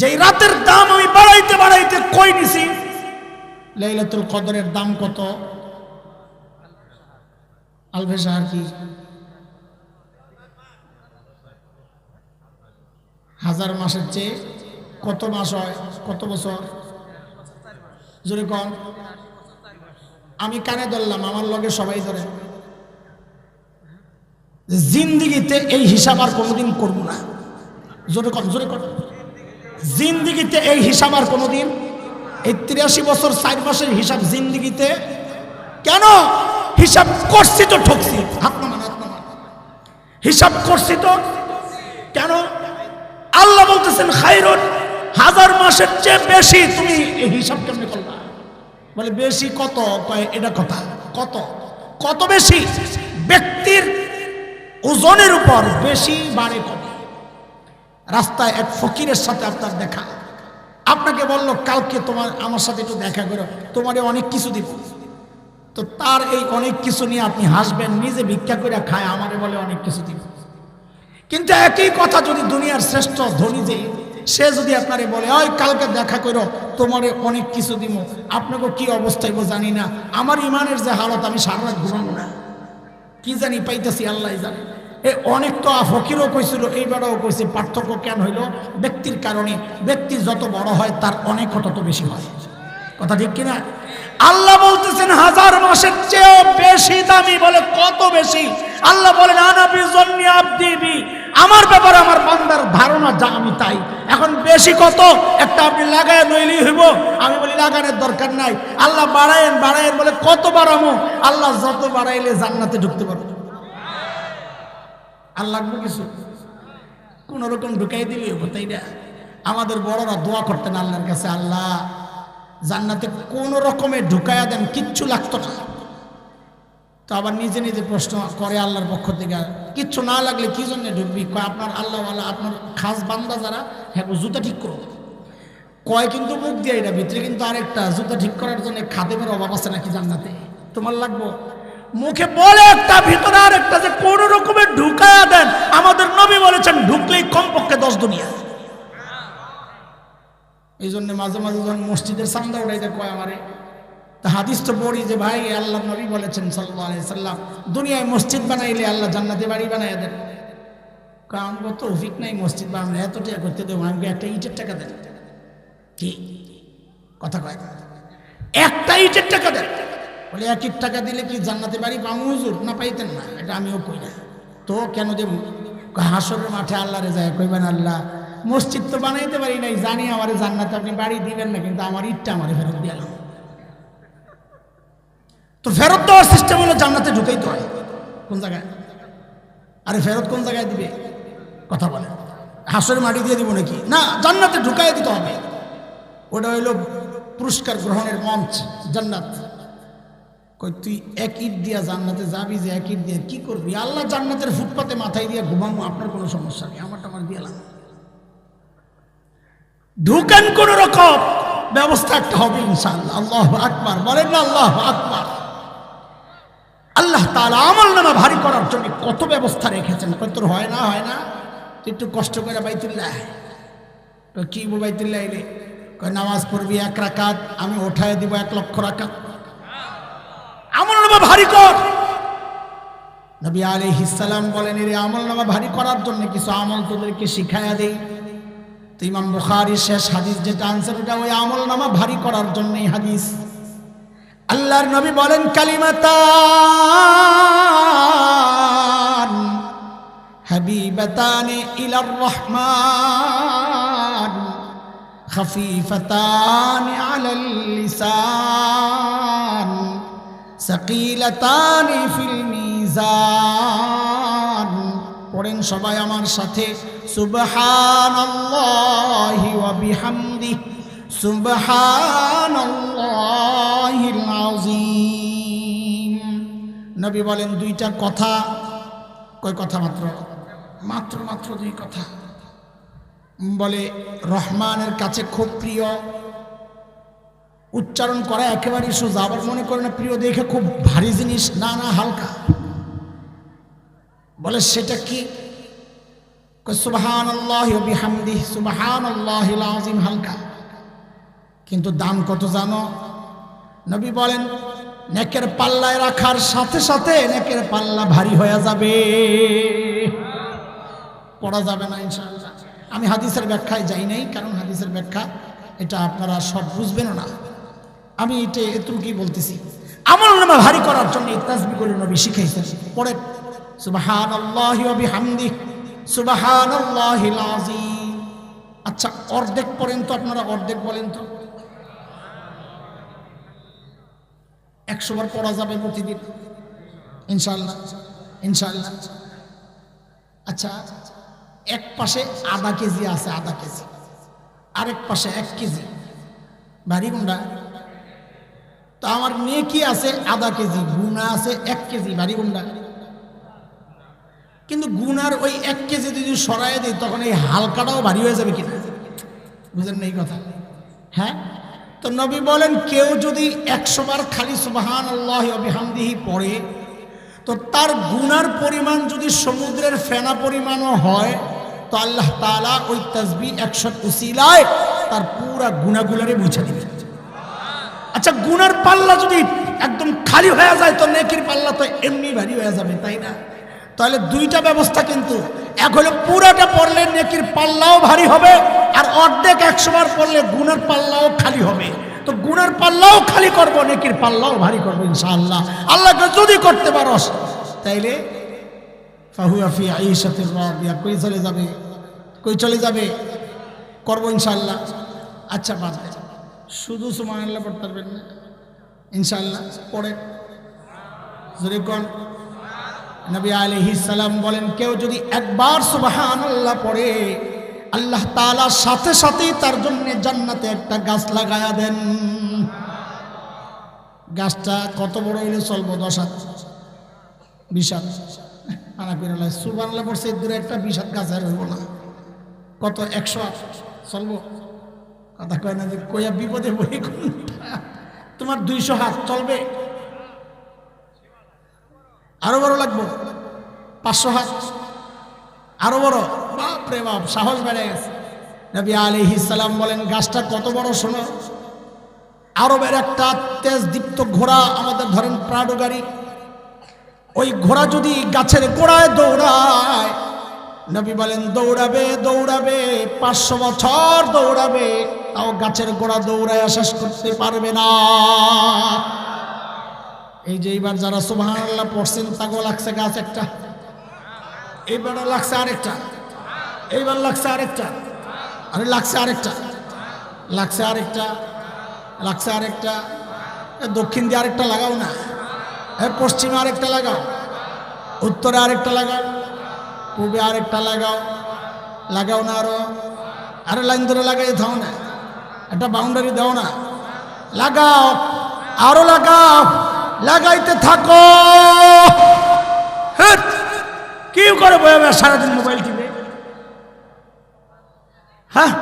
যেই রাতের দাম আমি বাড়াইতে বাড়াইতে কই নিছি? লাইলাতুল কদরের দাম কত? আলফেসা আর কি? হাজার মাসের চেয়ে কত মাস হয়? কত বছর? জোরে কন। আমি কানে ধরলাম, আমার লগে সবাই ধরে। জিন্দিগিতে এই হিসাব আর কোনোদিন করব না। জোরে কন জোরে কন। জিন্দিগিতে এই হিসাব আর কোনোদিন, এই তিরাশি বছর, চার মাসের হিসাব জিন্দিগিতে, কেন? হিসাব করছি তো ঠকছি। হাত নামান হাত নামান হিসাব করছি তো কেন? আল্লাহ বলতেছেন খাইরুন হাজার মাসের চেয়ে বেশি তুমি এই হিসাব কেমনে করবা? বলে, বেশি কত? এটা কথা। কত? কত বেশি? ব্যক্তির ওজনের উপর বেশি বাড়ে কত? রাস্তায় এক ফকিরের সাথে আপনার দেখা। আপনাকে বলল, কালকে তোমার, আমার সাথে একটু দেখা করো, তোমারে অনেক কিছু দিব। তো তার এই অনেক কিছু নিয়ে আপনি হাসবেন, নিজে ভিক্ষা করে খায়, আমারে বলে অনেক কিছু দিব। কিন্তু একই কথা যদি দুনিয়ার শ্রেষ্ঠ ধনী যে, সে যদি আপনারে বলে, ওই কালকে দেখা করো, তোমারে অনেক কিছু দিব। আপনাকে কি অবস্থায় জানি না। আমার ইমানের যে হালত, আমি সারা ঘুমাবো না। কি জানি পাইতেছি আল্লাহ জানে। এ অনেক তো ফকিরও কইছিল, এইবারও কইছে, পার্থক্য কেন হইল? ব্যক্তির কারণে, ব্যক্তি যত বড় হয়, তার অনেক তত বেশি হয়। কথা ঠিক কিনা? আল্লাহ বলতেছেন, হাজার মাসের চেয়েও বেশি দামি বলে কত বেশি? আল্লাহ বলেন, আনাবি জন্নি আব্দিবি আমার ব্যাপারে আমার বান্দার ধারণা যা আমি তাই। এখন বেশি কত? একটা আপনি লাগায় নইলি হইব। আমি বলি, লাগানোর দরকার নাই। আল্লাহ বাড়ায়েন বাড়ায়েন বলে কত বাড়ামো? আল্লাহ যত বাড়াইলে জান্নাতে ঢুকতে পারব। আর লাগবে কিছু? কোন রকম ঢুকাই দিবি তাই না। আমাদের বড়রা দোয়া করতেন আল্লাহর কাছে, আল্লাহ, জান্নাতে কোন রকমে ঢুকাইয়া দেন, কিচ্ছু লাগতো না। তো আবার নিজে নিজে প্রশ্ন করে আল্লাহর পক্ষ থেকে, কিচ্ছু না লাগলে কি জন্য ঢুকবি? কয়, আপনার আল্লাহ আল্লাহ আপনার খাস বান্দা যারা হ্যাঁ জুতা ঠিক করো। কয়, কিন্তু মুখ দিয়ে এটা ভিতরে কিন্তু আরেকটা, জুতা ঠিক করার জন্য খাদেমের অভাব আছে নাকি জান্নাতে? তোমার লাগবো? মুখে বলে একটা, ভিতরে আর একটা যে কোন রকমের ঢুকায়া দেন, আমাদের নবী বলেছেন, ঢুকলেই কমপক্ষে দশ দুনিয়া। এই জন্য মাঝে মাঝে যখন মসজিদের সামনে উঠাইতে কয় আমারে, তা হাদিস তো পড়ি যে, ভাই আল্লাহ নবী বলেছেন সাল্লাহ সাল্লাম, দুনিয়ায় মসজিদ বানাইলে আল্লাহ জান্নাতে বাড়ি বানাই দেন। কারণ আমাকে তো অভিক নাই মসজিদ বানানো এত টাকা করতে দেবো আমাকে একটা ইটের টাকা দেন। কি? কথা কয়। একটা ইটের টাকা দেন। বলে এক টাকা দিলে কি জান্নাতে বাড়ি পামু হুজুর? না, পাইতেন না, এটা আমিও কই না। তো কেন দেব হাসরের মাঠে আল্লাহরে যায়, কইবেন, আল্লাহ, মসজিদ তো বানাইতে পারি নাই, জানি আমার জান্নাতে আপনি বাড়ি দিবেন না, কিন্তু আমার ইটটা আমার ফেরত দিয়ে তো ফেরত দেওয়ার সিস্টেম হলো জান্নাতে ঢুকেই তো হয়। কোন জায়গায়? আরে ফেরত কোন জায়গায় দিবে? কথা বলে হাসরের মাটি দিয়ে দিব নাকি? না, জান্নাতে ঢুকাই দিতে হবে। ওটা হইল পুরস্কার গ্রহণের মঞ্চ, জান্নাত। কই তুই এক ইট দিয়া জান্নাতে যাবি যে এক ইট দিয়া কি করবি? আল্লাহ জান্নাতের ফুটপাতে মাথায় দিয়ে ঘুমাবো আপনার কোনো সমস্যা নেই আমার দিলাম ঢুকেন কোন রকম, ব্যবস্থা একটা হবে ইনশাআল্লাহ। আল্লাহ আকবার, বলেন না আল্লাহ আকবার। আল্লাহ তাআলা আমল নামা ভারী করার জন্য কত ব্যবস্থা রেখেছেন। তোর হয় না হয় না একটু কষ্ট করে বাইতুল্লাহ কি বাইতুল্লাহ এলে নামাজ পড়বি এক রাকাত, আমি ওঠায় দিব এক লক্ষ রাকাত। আমলনামা ভারী কর। নবী আলাইহিসসালাম বলেন, এর আমলনামা ভারী করার জন্য কিছু আমল তোদেরকে শিখাইয়া দেই। তো ইমাম বুখারি শেষ হাদিস যেটা আনসার ওটা ওই আমলনামা ভারী করার জন্যই হাদিস। আল্লাহর নবী বলেন, কালিমাতান হাবিবাতানে ইলার রহমান, খাফিফাতান আলাল লিসান। সাকিলাতানি ফিল মিজান। পড়েন সবাই আমার সাথে। সুবহানাল্লাহি ওয়া বিহামদি সুবহানাল্লাহিল আযীম। নবী বলেন দুইটা কথা। কয় কথা মাত্র? মাত্র মাত্র দুই কথা। বলে, রহমানের কাছে খুব প্রিয়। উচ্চারণ করা একেবারেই সোজা আবার মনে করে না, প্রিয় দেখে খুব ভারী জিনিস, না না, হালকা। বলে সেটা কি? সুবাহান আল্লাহ বিহামদি সুবাহান আল্লাহ আজিম হালকা। কিন্তু দাম কত জানো? নবী বলেন, নেকের পাল্লায় রাখার সাথে সাথে নেকের পাল্লা ভারী হয়ে যাবে। পড়া যাবে না ইনশাআল্লাহ। আমি হাদিসের ব্যাখ্যায় যাই নাই, কারণ হাদিসের ব্যাখ্যা, এটা আপনারা সব বুঝবেন না। আমি এটা এতটুকুই বলতেছি? আমল নামা ভারী করার জন্য এই তাসবিগুলো নবী শিখাইছেন। পড়ে সুবাহান বিহামদি সুবাহান আচ্ছা অর্ধেক পড়েন তো আপনারা, অর্ধেক বলেন তো। একশো বার পড়া যাবে প্রতিদিন। ইনশাল্লাহ ইনশাল্লাহ আচ্ছা এক পাশে আধা কেজি আছে, আধা কেজি। আরেক পাশে এক কেজি। ভারী গুন্ডা। তো আমার মেয়ে কি আছে? আধা কেজি। গুণা আছে এক কেজি ভারী গুন্ডা। কিন্তু গুনার ওই এক কেজি যদি সরাই দিই, তখন এই হালকাটাও ভারী হয়ে যাবে কিনা? বুঝলেন না এই কথা? হ্যাঁ? তো নবী বলেন, কেউ যদি একশো বার খালি সুবাহান আল্লাহ অবিহামদিহি পড়ে, তো তার গুনার পরিমাণ যদি সমুদ্রের ফেনা পরিমাণও হয়, তো আল্লাহ তালা ওই তসবি একশো উসিলায় তার পুরা গুণাগুলারে মুছে দিবে আচ্ছা গুণের পাল্লা যদি একদম খালি হয়ে যায়, তো নেকির পাল্লা তো এমনি ভারী হয়ে যাবে, তাই না? তাহলে দুইটা ব্যবস্থা কিন্তু। এক হলো পুরাটা পড়লে নেকির পাল্লাও ভারী হবে, আর অর্ধেক একশো বার পড়লে গুণের পাল্লাও খালি হবে। তো গুণের পাল্লাও খালি করব, নেকির পাল্লাও ভারী করব, ইনশাআল্লাহ। আল্লাহকে যদি করতে পারস, তাইলে কই চলে যাবে? কই চলে যাবে? করব ইনশাআল্লাহ। আচ্ছা বাদ। শুধু সুমান আল্লাহ পড়তে পারবেন না। ইনশাল্লাহ পড়ে যদি কোন নবী সালাম বলেন, কেউ যদি একবার সুবহানাল্লাহ পড়ে, আল্লাহ তাআলা সাথে সাথেই তার জন্য জান্নাতে একটা গাছ লাগায়া দেন। গাছটা কত বড় হইলে চলবো? দশ হাত। বিশ হাত। আনা করে সুবহানাল্লাহ পড়ছে, দূরে একটা হাত গাছ আর হইব না। কত? একশো হাত। চলবো? কথা কয় না যে, কইয়া বিপদে বই তোমার দুইশো হাত চলবে। আরও বড় লাগবো। পাঁচশো হাত। আরও বড়। বাপ রে বাপ, সাহস বেড়ে গেছে। নবী আলিহি সালাম বলেন, গাছটা কত বড় শোনো। আরবের একটা তেজ দীপ্ত ঘোড়া আমাদের ধরেন প্রাডো গাড়ি। ওই ঘোড়া যদি গাছের গোড়ায় দৌড়ায়, নবী বলেন, দৌড়াবে দৌড়াবে, পাঁচশো বছর দৌড়াবে। তাও গাছের গোড়া দৌড়ায় শেষ করতে পারবে না। এই যে এইবার যারা সুবহানাল্লাহ পড়ছেন, তাকেও লাগছে গাছ একটা। এইবার লাগছে আরেকটা। এইবার লাগছে আরেকটা। আরে লাগছে আরেকটা। লাগছে আরেকটা। লাগছে আরেকটা। দক্ষিণ দিয়ে আরেকটা লাগাও না। এর পশ্চিমে আরেকটা লাগাও। উত্তরে আরেকটা লাগাও। পূবে আরেকটা লাগাও। লাগাও না আরও। আরে লাইন ধরে লাগাই দাও না। একটা বাউন্ডারি দাও না। লাগাও, আরও লাগাও, লাগাইতে থাকো! কি করে বয়ে বয়ে সারাদিন মোবাইল টিপে? হ্যাঁ?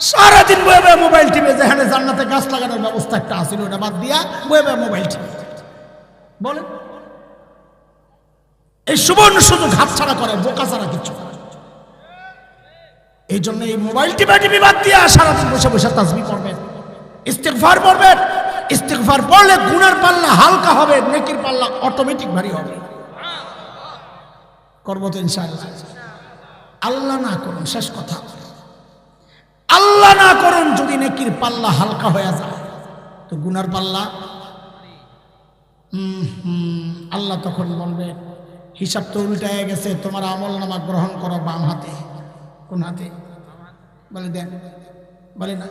সারাদিন বয়ে মোবাইল টিপে, যেখানে জান্নাতে গাছ লাগানোর ব্যবস্থা একটা আসিল ওটা বাদ দিয়া বয়ে মোবাইল টিপে। বলেন। এই সুবর্ণ শুধু সুযোগ হাতছাড়া করে বোকা ছাড়া কিছু। এই জন্য এই মোবাইল টিপা টিপি বাদ দিয়া সারাদিন বসে বসে তাসবি পড়বেন। ইস্তেকফার পড়বেন। ইস্তেকফার পড়লে গুণের পাল্লা হালকা হবে, নেকির পাল্লা অটোমেটিক ভারী হবে। করব তো ইনশাআল্লাহ। আল্লাহ না করুন, শেষ কথা। আল্লাহ না করুন যদি নেকির পাল্লা হালকা হয়ে যায়। তো গুনার পাল্লা? আল্লাহ তখন বলবে, হিসাব তো উল্টায় গেছে, তোমার আমল নামা গ্রহণ করো বাম হাতে। কোন হাতে। বলে, দেন। বলে, না।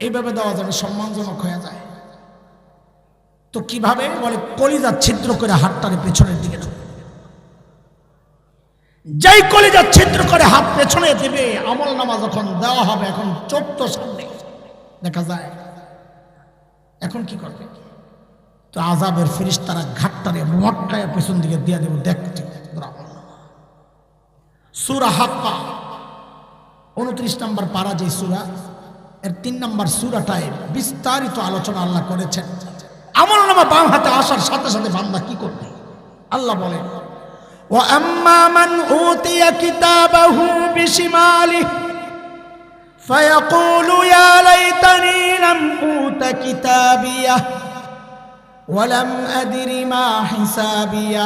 এইভাবে দেওয়া যাবে সম্মানজনক হয়ে যায়। তো কীভাবে? বলে, কলিজা ছিদ্র করে হাতটারে পেছনের দিকে যেই কলিজা ছিদ্র করে হাত পেছনে দেবে, আমল নামা যখন দেওয়া হবে, এখন চোখ তো সামনে। দেখা যায়, এখন কি করবে? তো আজাবের ফিরিস তারা ঘাটটারে মটকায় পেছন দিকে দিয়ে দেবো। দেখতে সুরা হাক্কা উনত্রিশ নম্বর পারা যে সুরা এর তিন নম্বর সুরাটায় বিস্তারিত আলোচনা আল্লাহ করেছেন আমল নামা বাম হাতে আসার সাথে সাথে বান্দা কি করবে আল্লাহ বলেন واما من اوتي كتابه بشماله فيقول يا ليتني لم اوت كتابيه ولم ادر ما حسابيه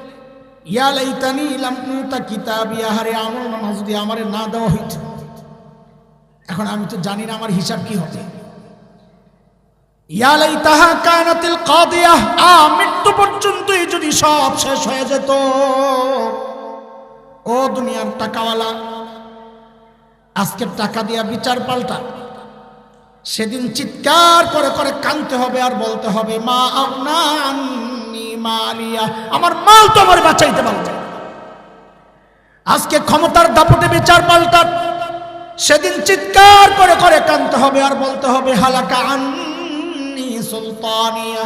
ইয়া লাইতানি লাম উতা কিতাব ইয়াহারে আমল নামা যদি আমারে না দেওয়া হইত, এখন আমি তো জানি না আমার হিসাব কি হবে। ইয়া লাইতাহা কানাতিল কাদিয়াহ আ, মৃত্যু পর্যন্তই যদি সব শেষ হয়ে যেত, ও দুনিয়ার টাকাওয়ালা, আজকের টাকা দিয়া বিচার পাল্টা। সেদিন চিৎকার করে করে কানতে হবে আর বলতে হবে, মা আন্নি মালিয়া, আমার মাল তো আমার বাঁচাইতে পারবে আজকে ক্ষমতার দাপটে বিচার পাল্টা সেদিন চিৎকার করে করে কানতে হবে আর বলতে হবে, হালাকা আন্নি সুলতানিয়া।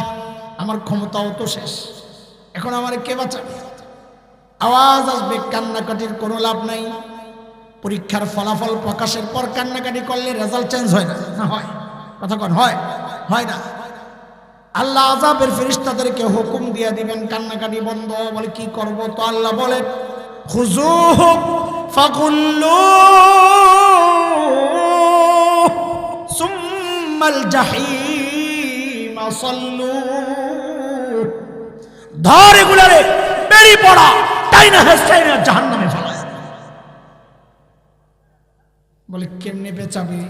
আমার ক্ষমতাও তো শেষ। এখন আমার কে বাঁচাবে? আওয়াজ আসবে, কান্নাকাটির কোনো লাভ নাই। পরীক্ষার ফলাফল প্রকাশের পর কান্নাকাটি করলে রেজাল্ট চেঞ্জ হয় না হয়। কথা কন, হয়। হয় না। আল্লাহ আজাবের ফেরিস্তাদেরকে হুকুম দিয়ে দিবেন, কান্নাকাটি বন্ধ, বলে কি করব? তো আল্লাহ বলে পড়া তাই না না জাহান্নামে বলে, কেমনে বেচাবে